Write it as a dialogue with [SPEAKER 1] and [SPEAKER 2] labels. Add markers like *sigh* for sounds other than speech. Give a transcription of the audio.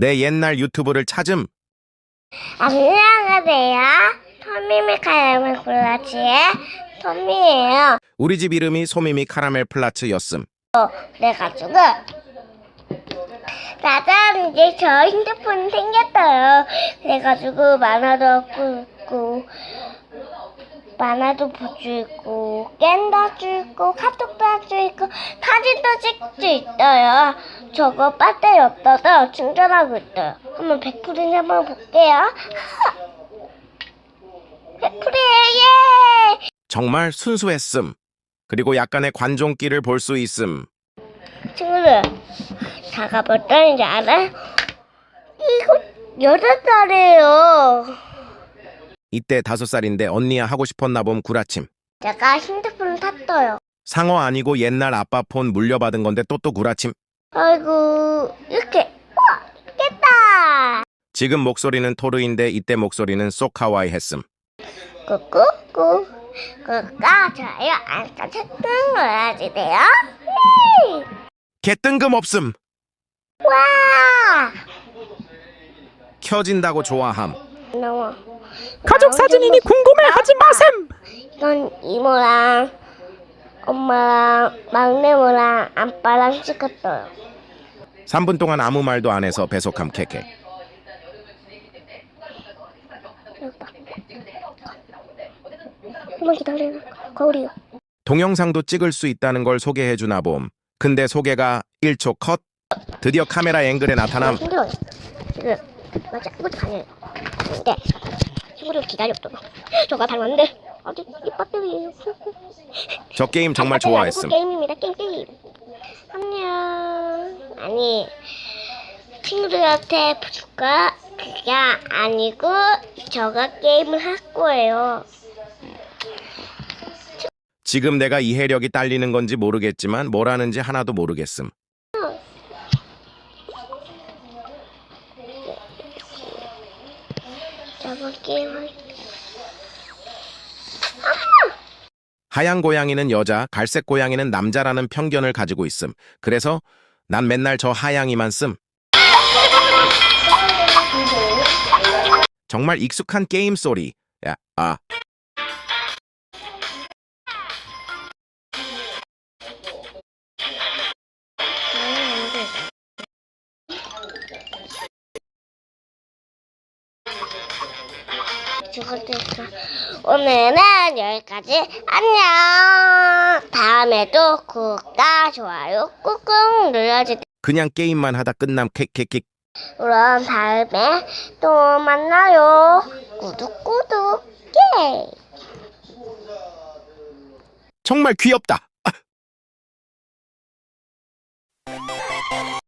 [SPEAKER 1] 내 옛날 유튜브를 찾음.
[SPEAKER 2] 안녕하세요. 토미미 카라멜 콜라치의 토미예요.
[SPEAKER 1] 우리 집 이름이 소미미 카라멜 플라츠였음.
[SPEAKER 2] 그래가지고 나는 이제 저 핸드폰이 생겼어요. 그래가지고 만화도 읽고 만화도 볼 수 있고 할수 있고 카톡도 할 수 있고 사진도 찍을 수 있어요. 저거 배터리 없어서 충전하고 있어요. 한번 100%인지 한번 볼게요. *laughs* 100%예요. 예!
[SPEAKER 1] 정말 순수했음. 그리고 약간의 관종기를 볼 수 있음.
[SPEAKER 2] 친구들 다가 몇 달인지 알아요? 이거 여덟 살이에요.
[SPEAKER 1] 이때 다섯 살인데 언니야 하고 싶었나 봄 구라침.
[SPEAKER 2] 제가 핸드폰을 탔어요.
[SPEAKER 1] 상어 아니고 옛날 아빠 폰 물려받은 건데 또 또 구라침.
[SPEAKER 2] 아이고 이렇게 와 깼다.
[SPEAKER 1] 지금 목소리는 토르인데 이때 목소리는 쏙하와이 했음.
[SPEAKER 2] 꾸꾸꾸 구가 좋아요 안까 책등 눌러주세요. 네.
[SPEAKER 1] 개뜬금 없음.
[SPEAKER 2] 와
[SPEAKER 1] 켜진다고 좋아함.
[SPEAKER 2] 너무
[SPEAKER 3] 가족 사진이니 궁금해하지 마셈.
[SPEAKER 2] 이건 이모랑 엄마랑 막내모랑 아빠랑 찍었어요.
[SPEAKER 1] 3분 동안 아무 말도 안 해서 배속함 캐캐.
[SPEAKER 2] 한번 기다려요. 거울이요.
[SPEAKER 1] 동영상도 찍을 수 있다는 걸 소개해 주나 봄. 근데 소개가 1초 컷. 드디어 카메라 앵글에 나타남.
[SPEAKER 2] 힘들어요. 지금 맞아 이것도 가능해요. 근데 친구를 기다렸어. 저가 닮았는데 아직 이 배터리예요. *laughs*
[SPEAKER 1] 저 게임 정말 좋아했음.
[SPEAKER 2] 게임입니다. 게임 게임. 안녕. 아니 친구들한테 줄까? 그게 아니고 저가 게임을 할 거예요.
[SPEAKER 1] 지금 내가 이해력이 딸리는 건지 모르겠지만 뭘 하는지 하나도 모르겠음.
[SPEAKER 2] 저가 게임을
[SPEAKER 1] 하얀 고양이는 여자, 갈색 고양이는 남자라는 편견을 가지고 있음. 그래서 난 맨날 저 하양이만 씀. 정말 익숙한 게임 소리. 야, 아.
[SPEAKER 2] 죽었으니까 오늘은 여기까지. 안녕. 다음에도 구독과 좋아요 꾹꾹 눌러주세요.
[SPEAKER 1] 그냥 게임만 하다 끝남 킥킥킥.
[SPEAKER 2] 그럼 다음에 또 만나요. 구독 구독. 예.
[SPEAKER 1] 정말 귀엽다.